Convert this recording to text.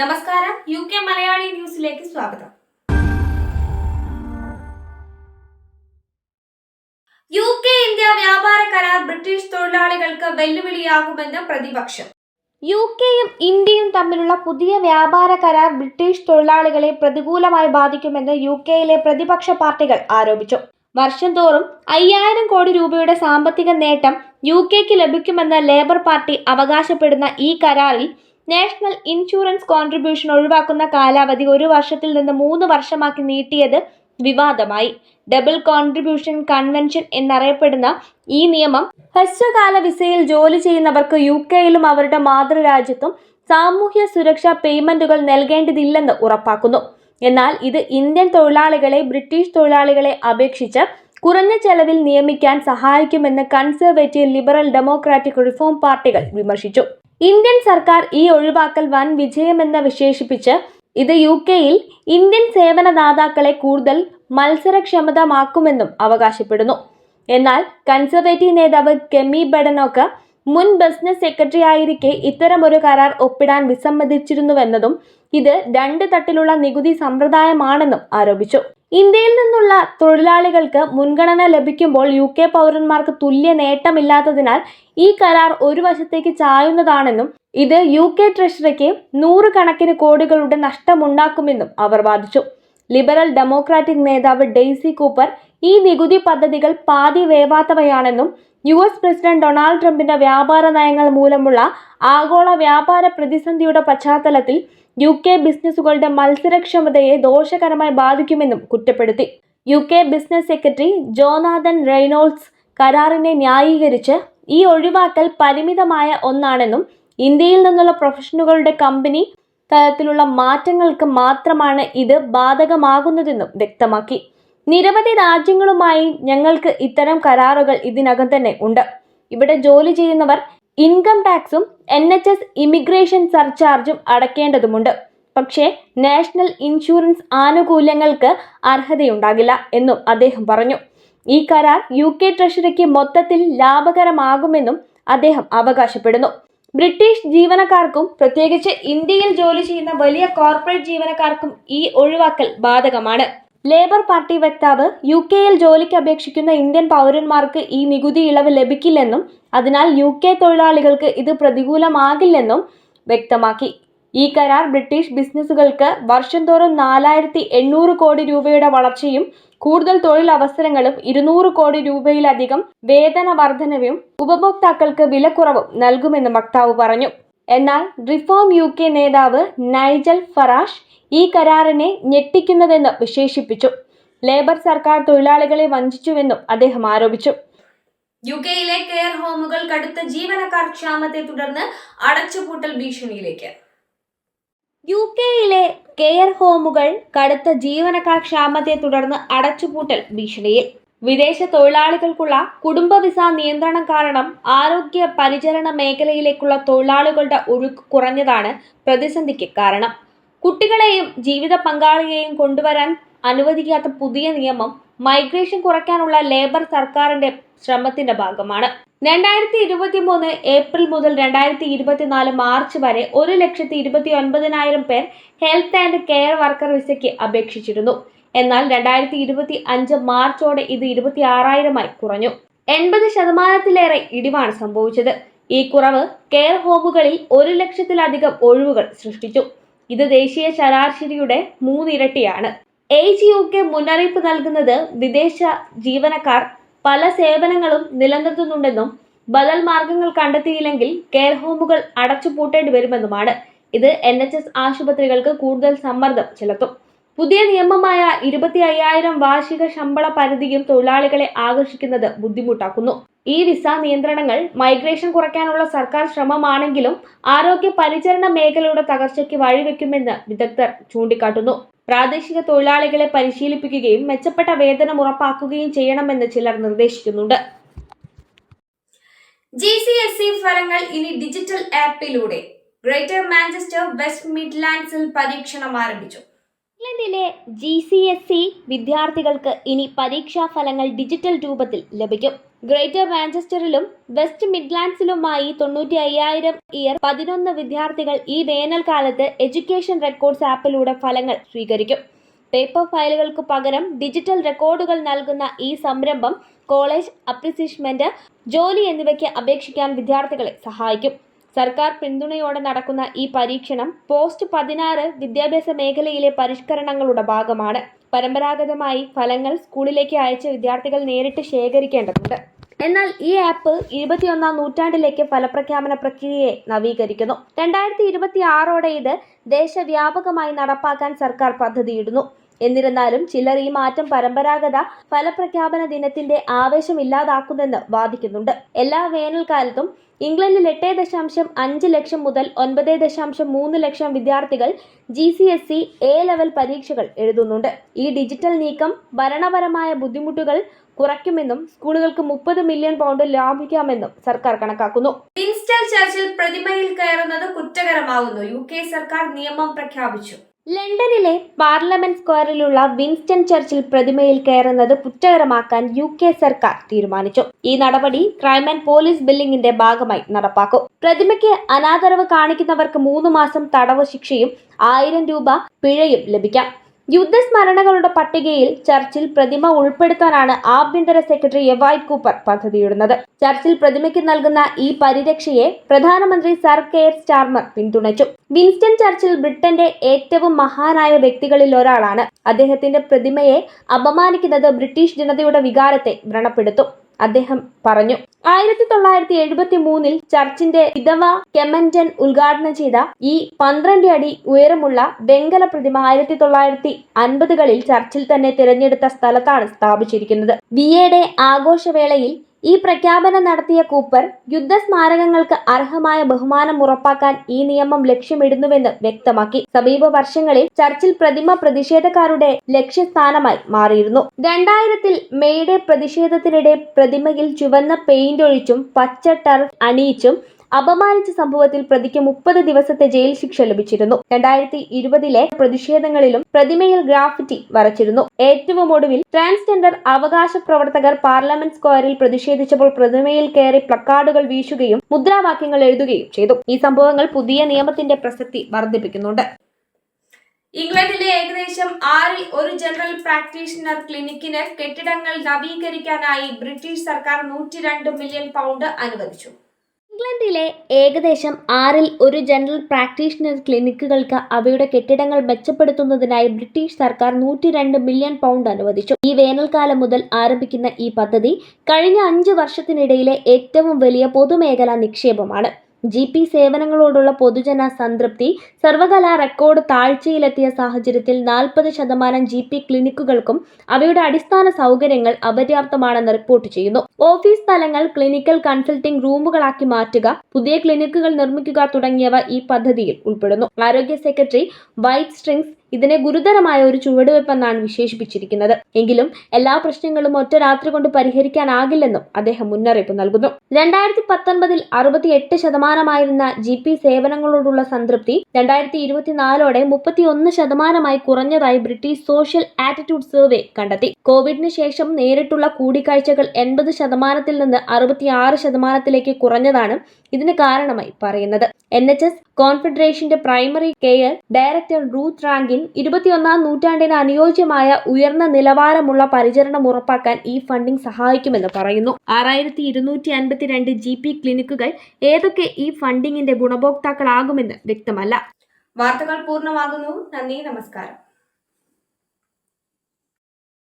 നമസ്കാരം U K Malayali ന്യൂസിലേക്ക് സ്വാഗതം. യു കെ ഇന്ത്യ വ്യാപാര കരാർ ബ്രിട്ടീഷ് തൊഴിലാളികൾക്ക് വെല്ലുവിളിയാകുമെന്ന് പ്രതിപക്ഷം. യു കെയും ഇന്ത്യയും തമ്മിലുള്ള പുതിയ വ്യാപാര കരാർ ബ്രിട്ടീഷ് തൊഴിലാളികളെ പ്രതികൂലമായി ബാധിക്കുമെന്ന് യു കെയിലെ പ്രതിപക്ഷ പാർട്ടികൾ ആരോപിച്ചു. വർഷം തോറും അയ്യായിരം കോടി രൂപയുടെ സാമ്പത്തിക നേട്ടം യു കെക്ക് ലഭിക്കുമെന്ന് ലേബർ പാർട്ടി അവകാശപ്പെടുന്ന ഈ കരാറിൽ നാഷണൽ ഇൻഷുറൻസ് കോൺട്രിബ്യൂഷൻ ഒഴിവാക്കുന്ന കാലാവധി ഒരു വർഷത്തിൽ നിന്ന് മൂന്ന് വർഷമാക്കി നീട്ടിയത് വിവാദമായി. ഡബിൾ കോൺട്രിബ്യൂഷൻ കൺവെൻഷൻ എന്നറിയപ്പെടുന്ന ഈ നിയമം ഹ്രസ്വകാല വിസയിൽ ജോലി ചെയ്യുന്നവർക്ക് യു കെയിലും അവരുടെ മാതൃരാജ്യത്തും സാമൂഹ്യ സുരക്ഷാ പേയ്മെന്റുകൾ നൽകേണ്ടതില്ലെന്ന് ഉറപ്പാക്കുന്നു. എന്നാൽ ഇത് ഇന്ത്യൻ തൊഴിലാളികളെ ബ്രിട്ടീഷ് തൊഴിലാളികളെ അപേക്ഷിച്ച് കുറഞ്ഞ ചെലവിൽ നിയമിക്കാൻ സഹായിക്കുമെന്ന് കൺസർവേറ്റീവ് ലിബറൽ ഡെമോക്രാറ്റിക് റിഫോം പാർട്ടികൾ വിമർശിച്ചു. ഇന്ത്യൻ സർക്കാർ ഈ ഒഴിവാക്കൽ വൻ വിജയമെന്ന് വിശേഷിപ്പിച്ച് ഇത് യു കെയിൽ ഇന്ത്യൻ സേവനദാതാക്കളെ കൂടുതൽ മത്സരക്ഷമതമാക്കുമെന്നും അവകാശപ്പെടുന്നു. എന്നാൽ കൺസർവേറ്റീവ് നേതാവ് കെമി ബഡനോക്ക് മുൻ ബിസിനസ് സെക്രട്ടറി ആയിരിക്കെ ഇത്തരമൊരു കരാർ ഒപ്പിടാൻ വിസമ്മതിച്ചിരുന്നുവെന്നതും ഇത് രണ്ട് തട്ടിലുള്ള നികുതി സമ്പ്രദായമാണെന്നും ആരോപിച്ചു. ഇന്ത്യയിൽ നിന്നുള്ള തൊഴിലാളികൾക്ക് മുൻഗണന ലഭിക്കുമ്പോൾ യു കെ പൗരന്മാർക്ക് തുല്യ നേട്ടമില്ലാത്തതിനാൽ ഈ കരാർ ഒരു വശത്തേക്ക് ചായുന്നതാണെന്നും ഇത് യു കെ ട്രഷറിക്ക് നൂറുകണക്കിന് കോടികളുടെ നഷ്ടമുണ്ടാക്കുമെന്നും അവർ വാദിച്ചു. ലിബറൽ ഡെമോക്രാറ്റിക് നേതാവ് ഡെയ്സി കൂപ്പർ ഈ നികുതി പദ്ധതികൾ പാതി വേവാത്തവയാണെന്നും യു എസ് പ്രസിഡന്റ് ഡൊണാൾഡ് ട്രംപിന്റെ വ്യാപാര നയങ്ങൾ മൂലമുള്ള ആഗോള വ്യാപാര പ്രതിസന്ധിയുടെ പശ്ചാത്തലത്തിൽ യു കെ ബിസിനസ്സുകളുടെ മത്സരക്ഷമതയെ ദോഷകരമായി ബാധിക്കുമെന്നും കുറ്റപ്പെടുത്തി. U K business secretary Jonathan Reynolds കരാറിനെ ന്യായീകരിച്ച് ഈ ഒഴിവാക്കൽ പരിമിതമായ ഒന്നാണെന്നും ഇന്ത്യയിൽ നിന്നുള്ള പ്രൊഫഷണലുകളുടെ കമ്പനി തലത്തിലുള്ള മാറ്റങ്ങൾക്ക് മാത്രമാണ് ഇത് ബാധകമാകുന്നതെന്നും വ്യക്തമാക്കി. നിരവധി രാജ്യങ്ങളുമായി ഞങ്ങൾക്ക് ഇത്തരം കരാറുകൾ ഇതിനകം തന്നെ ഉണ്ട്. ഇവിടെ ജോലി ചെയ്യുന്നവർ ഇൻകം ടാക്സും എൻ എച്ച് എസ് ഇമിഗ്രേഷൻ സർചാർജും അടയ്ക്കേണ്ടതുമുണ്ട് പക്ഷേ നാഷണൽ ഇൻഷുറൻസ് ആനുകൂല്യങ്ങൾക്ക് അർഹതയുണ്ടാകില്ല എന്നും അദ്ദേഹം പറഞ്ഞു. ഈ കരാർ യു കെ ട്രഷറിക്ക് മൊത്തത്തിൽ ലാഭകരമാകുമെന്നും അദ്ദേഹം അവകാശപ്പെടുന്നു. ബ്രിട്ടീഷ് ജീവനക്കാർക്കും പ്രത്യേകിച്ച് ഇന്ത്യയിൽ ജോലി ചെയ്യുന്ന വലിയ കോർപ്പറേറ്റ് ജീവനക്കാർക്കും ഈ ഒഴിവാക്കൽ ബാധകമാണ്. ലേബർ പാർട്ടി വക്താവ് യു കെയിൽ ജോലിക്ക് അപേക്ഷിക്കുന്ന ഇന്ത്യൻ പൗരന്മാർക്ക് ഈ നികുതി ഇളവ് ലഭിക്കില്ലെന്നും അതിനാൽ യു കെ തൊഴിലാളികൾക്ക് ഇത് പ്രതികൂലമാകില്ലെന്നും വ്യക്തമാക്കി. ഈ കരാർ ബ്രിട്ടീഷ് ബിസിനസ്സുകൾക്ക് വർഷം തോറും നാലായിരത്തി എണ്ണൂറ് കോടി രൂപയുടെ വളർച്ചയും കൂടുതൽ തൊഴിൽ അവസരങ്ങളും ഇരുന്നൂറ് കോടി രൂപയിലധികം വേതന വർധനവും ഉപഭോക്താക്കൾക്ക് വിലക്കുറവും നൽകുമെന്നും വക്താവ് പറഞ്ഞു. എന്നാൽ റിഫോം യു കെ നേതാവ് നൈജൽ ഫറാഷ് ഈ കരാറിനെ ഞെട്ടിക്കുന്നതെന്ന് വിശേഷിപ്പിച്ചു. ലേബർ സർക്കാർ തൊഴിലാളികളെ വഞ്ചിച്ചുവെന്നും അദ്ദേഹം ആരോപിച്ചു. യു കെയിലെ കെയർ ഹോമുകൾ കടുത്ത ജീവനക്കാർ ക്ഷാമത്തെ തുടർന്ന് അടച്ചുപൂട്ടൽ ഭീഷണിയിലേക്ക്. യു കെയിലെ കെയർ ഹോമുകൾ കടുത്ത ജീവനക്കാർ ക്ഷാമത്തെ തുടർന്ന് അടച്ചുപൂട്ടൽ ഭീഷണിയിൽ. വിദേശ തൊഴിലാളികൾക്കുള്ള കുടുംബ വിസ നിയന്ത്രണം കാരണം ആരോഗ്യ പരിചരണ മേഖലയിലേക്കുള്ള തൊഴിലാളികളുടെ ഒഴുക്ക് കുറഞ്ഞതാണ് പ്രതിസന്ധിക്ക് കാരണം. കുട്ടികളെയും ജീവിത പങ്കാളിയെയും കൊണ്ടുവരാൻ അനുവദിക്കാത്ത പുതിയ നിയമം മൈഗ്രേഷൻ കുറയ്ക്കാനുള്ള ലേബർ സർക്കാരിന്റെ ശ്രമത്തിന്റെ ഭാഗമാണ്. രണ്ടായിരത്തി ഇരുപത്തി മൂന്ന് ഏപ്രിൽ മുതൽ രണ്ടായിരത്തി ഇരുപത്തിനാല് മാർച്ച് വരെ ഒരു ലക്ഷത്തി ഇരുപത്തി ഒൻപതിനായിരം പേർ ഹെൽത്ത് ആൻഡ് കെയർ വർക്കർ വിസയ്ക്ക് അപേക്ഷിച്ചിരുന്നു. എന്നാൽ രണ്ടായിരത്തി ഇരുപത്തി അഞ്ച് മാർച്ചോടെ ഇത് ഇരുപത്തി ആറായിരമായി കുറഞ്ഞു. എൺപത് ശതമാനത്തിലേറെ ഇടിവാണ് സംഭവിച്ചത്. ഈ കുറവ് കെയർ ഹോമുകളിൽ ഒരു ലക്ഷത്തിലധികം ഒഴിവുകൾ സൃഷ്ടിച്ചു. ഇത് ദേശീയ ശരാശരിയുടെ മൂന്നിരട്ടിയാണ്. എച്ച് യു കെ മുന്നറിയിപ്പ് നൽകുന്നത് വിദേശ ജീവനക്കാർ പല സേവനങ്ങളും നിലനിർത്തുന്നുണ്ടെന്നും ബദൽ മാർഗങ്ങൾ കണ്ടെത്തിയില്ലെങ്കിൽ കെയർ ഹോമുകൾ അടച്ചുപൂട്ടേണ്ടി വരുമെന്നുമാണ് ഇത് എൻ എച്ച് എസ് ആശുപത്രികൾക്ക് കൂടുതൽ സമ്മർദ്ദം ചെലുത്തും. പുതിയ നിയമമായ ഇരുപത്തി അയ്യായിരം വാർഷിക ശമ്പള പരിധിയും തൊഴിലാളികളെ ആകർഷിക്കുന്നത് ബുദ്ധിമുട്ടാക്കുന്നു. ഈ വിസ നിയന്ത്രണങ്ങൾ മൈഗ്രേഷൻ കുറയ്ക്കാനുള്ള സർക്കാർ ശ്രമമാണെങ്കിലും ആരോഗ്യ പരിചരണ മേഖലയുടെ തകർച്ചയ്ക്ക് വഴിവെക്കുമെന്ന് വിദഗ്ധർ ചൂണ്ടിക്കാട്ടുന്നു. പ്രാദേശിക തൊഴിലാളികളെ പരിശീലിപ്പിക്കുകയും മെച്ചപ്പെട്ട വേതനം ഉറപ്പാക്കുകയും ചെയ്യണമെന്ന് ചിലർ നിർദ്ദേശിക്കുന്നുണ്ട്. ജി സി എസ് സി ഫലങ്ങൾ ഇനി ഡിജിറ്റൽ ആപ്പിലൂടെ. ഗ്രേറ്റർ മാഞ്ചസ്റ്റർ വെസ്റ്റ് മിഡ്ലാൻഡ്സിൽ പരീക്ഷണം ആരംഭിച്ചു. ഇംഗ്ലണ്ടിലെ ജി സി എസ് സി വിദ്യാർത്ഥികൾക്ക് ഇനി പരീക്ഷാ ഫലങ്ങൾ ഡിജിറ്റൽ രൂപത്തിൽ ലഭിക്കും. ഗ്രേറ്റർ മാഞ്ചസ്റ്ററിലും വെസ്റ്റ് മിഡ്ലാൻഡ്സിലുമായി തൊണ്ണൂറ്റി അയ്യായിരം ഇയർ പതിനൊന്ന് വിദ്യാർത്ഥികൾ ഈ വേനൽക്കാലത്ത് എഡ്യൂക്കേഷൻ റെക്കോർഡ്സ് ആപ്പിലൂടെ ഫലങ്ങൾ സ്വീകരിക്കും. പേപ്പർ ഫയലുകൾക്ക് പകരം ഡിജിറ്റൽ റെക്കോർഡുകൾ നൽകുന്ന ഈ സംരംഭം കോളേജ് അപ്രിസിഷ്മെന്റ് ജോലി എന്നിവയ്ക്ക് അപേക്ഷിക്കാൻ വിദ്യാർത്ഥികളെ സഹായിക്കും. സർക്കാർ പിന്തുണയോടെ നടക്കുന്ന ഈ പരീക്ഷണം പോസ്റ്റ് പതിനാറ് വിദ്യാഭ്യാസ മേഖലയിലെ പരിഷ്കരണങ്ങളുടെ ഭാഗമാണ്. പരമ്പരാഗതമായി ഫലങ്ങൾ സ്കൂളിലേക്ക് അയച്ച വിദ്യാർത്ഥികൾ നേരിട്ട് ശേഖരിക്കേണ്ടതുണ്ട്. എന്നാൽ ഈ ആപ്പ് ഇരുപത്തിയൊന്നാം നൂറ്റാണ്ടിലേക്ക് ഫലപ്രഖ്യാപന പ്രക്രിയയെ നവീകരിക്കുന്നു. രണ്ടായിരത്തി ഇരുപത്തി ആറോടെ ഇത് ദേശവ്യാപകമായി നടപ്പാക്കാൻ സർക്കാർ പദ്ധതിയിടുന്നു. എന്നിരുന്നാലും ചിലർ ഈ മാറ്റം പരമ്പരാഗത ഫലപ്രഖ്യാപന ദിനത്തിന്റെ ആവേശം ഇല്ലാതാക്കുന്നെന്ന് വാദിക്കുന്നുണ്ട്. എല്ലാ വേനൽക്കാലത്തും ഇംഗ്ലണ്ടിൽ എട്ട് ദശാംശം അഞ്ച് ലക്ഷം മുതൽ ഒൻപത് ദശാംശം മൂന്ന് ലക്ഷം വിദ്യാർത്ഥികൾ G C S C A level പരീക്ഷകൾ എഴുതുന്നുണ്ട്. ഈ ഡിജിറ്റൽ നീക്കം ഭരണപരമായ ബുദ്ധിമുട്ടുകൾ കുറയ്ക്കുമെന്നും സ്കൂളുകൾക്ക് മുപ്പത് മില്യൺ പൗണ്ട് ലാഭിക്കാമെന്നും സർക്കാർ കണക്കാക്കുന്നു. വിൻസ്റ്റൺ ചർച്ചിൽ പ്രതിമയിൽ കയറുന്നത് കുറ്റകരമാകുന്നു. യു കെ സർക്കാർ നിയമം പ്രഖ്യാപിച്ചു. ലണ്ടനിലെ പാർലമെന്റ് സ്ക്വയറിലുള്ള വിൻസ്റ്റൺ ചർച്ചിൽ പ്രതിമയിൽ കയറുന്നത് കുറ്റകരമാക്കാൻ യു കെ സർക്കാർ തീരുമാനിച്ചു. ഈ നടപടി ക്രൈം ആൻഡ് പോലീസ് ബില്ലിംഗിന്റെ ഭാഗമായി നടപ്പാക്കും. പ്രതിമയ്ക്ക് അനാദരവ് കാണിക്കുന്നവർക്ക് മൂന്ന് മാസം തടവ് ശിക്ഷയും ആയിരം രൂപ പിഴയും ലഭിക്കാം. യുദ്ധസ്മരണകളുടെ പട്ടികയിൽ ചർച്ചിൽ പ്രതിമ ഉൾപ്പെടുത്താനാണ് ആഭ്യന്തര സെക്രട്ടറി എവൈറ്റ് കൂപ്പർ പദ്ധതിയിടുന്നത്. ചർച്ചിൽ പ്രതിമയ്ക്ക് നൽകുന്ന ഈ പരിരക്ഷയെ പ്രധാനമന്ത്രി സർ കെയർ സ്റ്റാർമർ പിന്തുണച്ചു. വിൻസ്റ്റൺ ചർച്ചിൽ ബ്രിട്ടന്റെ ഏറ്റവും മഹാനായ വ്യക്തികളിൽ ഒരാളാണ്. അദ്ദേഹത്തിന്റെ പ്രതിമയെ അപമാനിക്കുന്നത് ബ്രിട്ടീഷ് ജനതയുടെ വികാരത്തെ വ്രണപ്പെടുത്തും. അദ്ദേഹം പറഞ്ഞു. ആയിരത്തി തൊള്ളായിരത്തി എഴുപത്തി മൂന്നിൽ ചർച്ചിന്റെ വിധവ കെമന്റൻ ഉദ്ഘാടനം ചെയ്ത ഈ പന്ത്രണ്ട് അടി ഉയരമുള്ള വെങ്കല പ്രതിമ ആയിരത്തി തൊള്ളായിരത്തി അൻപതുകളിൽ ചർച്ചിൽ തന്നെ തിരഞ്ഞെടുത്ത സ്ഥലത്താണ് സ്ഥാപിച്ചിരിക്കുന്നത്. വിയയുടെ ആഘോഷവേളയിൽ ഈ പ്രഖ്യാപനം നടത്തിയ കൂപ്പർ യുദ്ധസ്മാരകങ്ങൾക്ക് അർഹമായ ബഹുമാനം ഉറപ്പാക്കാൻ ഈ നിയമം ലക്ഷ്യമിടുന്നുവെന്ന് വ്യക്തമാക്കി. സമീപ വർഷങ്ങളിൽ ചർച്ചിൽ പ്രതിമ പ്രതിഷേധക്കാരുടെ ലക്ഷ്യസ്ഥാനമായി മാറിയിരുന്നു. രണ്ടായിരത്തിൽ മെയ്ഡേ പ്രതിഷേധത്തിനിടെ പ്രതിമയിൽ ചുവന്ന പെയിന്റ് ഒഴിച്ചും പച്ച ടർഫ് അണിയിച്ചും അപമാനിച്ച സംഭവത്തിൽ പ്രതിക്ക് മുപ്പത് ദിവസത്തെ ജയിൽ ശിക്ഷ ലഭിച്ചിരുന്നു. രണ്ടായിരത്തി ഇരുപതിലെ പ്രതിഷേധങ്ങളിലും പ്രതിമയിൽ ഗ്രാഫിറ്റി വരച്ചിരുന്നു. ഏറ്റവും ഒടുവിൽ ട്രാൻസ്ജെൻഡർ അവകാശ പ്രവർത്തകർ പാർലമെന്റ് സ്ക്വയറിൽ പ്രതിഷേധിച്ചപ്പോൾ പ്രതിമയിൽ കയറി പ്ലക്കാർഡുകൾ വീശുകയും മുദ്രാവാക്യങ്ങൾ എഴുതുകയും ചെയ്തു. ഈ സംഭവങ്ങൾ പുതിയ നിയമത്തിന്റെ പ്രസക്തി വർദ്ധിപ്പിക്കുന്നുണ്ട്. ഇംഗ്ലണ്ടിലെ ഏകദേശം ആറിൽ ഒരു ജനറൽ പ്രാക്ടീഷണർ ക്ലിനിക്കിന് കെട്ടിടങ്ങൾ നവീകരിക്കാനായി ബ്രിട്ടീഷ് സർക്കാർ നൂറ്റി രണ്ട് മില്യൺ പൗണ്ട് അനുവദിച്ചു. ഇംഗ്ലണ്ടിലെ ഏകദേശം ആറിൽ ഒരു ജനറൽ പ്രാക്ടീഷണർ ക്ലിനിക്കുകൾക്ക് അവയുടെ കെട്ടിടങ്ങൾ മെച്ചപ്പെടുത്തുന്നതിനായി ബ്രിട്ടീഷ് സർക്കാർ നൂറ്റി രണ്ട് മില്യൺ പൗണ്ട് അനുവദിച്ചു. ഈ വേനൽക്കാലം മുതൽ ആരംഭിക്കുന്ന ഈ പദ്ധതി കഴിഞ്ഞ അഞ്ച് വർഷത്തിനിടയിലെ ഏറ്റവും വലിയ പൊതുമേഖലാ നിക്ഷേപമാണ്. ജി പി സേവനങ്ങളോടുള്ള പൊതുജന സംതൃപ്തി സർവകലാ റെക്കോർഡ് താഴ്ചയിലെത്തിയ സാഹചര്യത്തിൽ നാൽപ്പത് ശതമാനം ജി പി ക്ലിനിക്കുകൾക്കും അവയുടെ അടിസ്ഥാന സൗകര്യങ്ങൾ അപര്യാപ്തമാണെന്ന് റിപ്പോർട്ട് ചെയ്യുന്നു. ഓഫീസ് സ്ഥലങ്ങൾ ക്ലിനിക്കൽ കൺസൾട്ടിംഗ് റൂമുകളാക്കി മാറ്റുക പുതിയ ക്ലിനിക്കുകൾ നിർമ്മിക്കുക തുടങ്ങിയവ ഈ പദ്ധതിയിൽ ഉൾപ്പെടുന്നു. ആരോഗ്യ സെക്രട്ടറി വൈറ്റ് സ്ട്രിങ്സ് ഇതിനെ ഗുരുതരമായ ഒരു ചുവടുവെപ്പെന്നാണ് വിശേഷിപ്പിച്ചിരിക്കുന്നത്. എങ്കിലും എല്ലാ പ്രശ്നങ്ങളും ഒറ്റ രാത്രി കൊണ്ട് പരിഹരിക്കാനാകില്ലെന്നും അദ്ദേഹം മുന്നറിയിപ്പ് നൽകുന്നു. രണ്ടായിരത്തി പത്തൊൻപതിൽ അറുപത്തിയെട്ട് ശതമാനമായിരുന്ന ജി പി സേവനങ്ങളോടുള്ള സംതൃപ്തി രണ്ടായിരത്തി ഇരുപത്തിനാലോടെ മുപ്പത്തിയൊന്ന് ശതമാനമായി കുറഞ്ഞതായി ബ്രിട്ടീഷ് സോഷ്യൽ ആറ്റിറ്റ്യൂഡ് സർവേ കണ്ടെത്തി. കോവിഡിന് ശേഷം നേരിട്ടുള്ള കൂടിക്കാഴ്ചകൾ എൺപത് ശതമാനത്തിൽ നിന്ന് അറുപത്തിയാറ് ശതമാനത്തിലേക്ക് കുറഞ്ഞതാണ് ഇതിന് കാരണമായി പറയുന്നത്. N H S കോൺഫെഡറേഷന്റെ primary care director Ruth Rankin ഇരുപത്തിയൊന്നാം നൂറ്റാണ്ടിന് അനുയോജ്യമായ ഉയർന്ന നിലവാരമുള്ള പരിചരണം ഉറപ്പാക്കാൻ ഈ ഫണ്ടിംഗ് സഹായിക്കുമെന്ന് പറയുന്നു. ആറായിരത്തി ഇരുന്നൂറ്റി അൻപത്തിരണ്ട് ജി പി ക്ലിനിക്കുകൾ ഏതൊക്കെ ഈ ഫണ്ടിങ്ങിന്റെ ഗുണഭോക്താക്കളാകുമെന്ന് വ്യക്തമല്ല. വാർത്തകൾ പൂർണമാകുന്നു. നന്ദി നമസ്കാരം.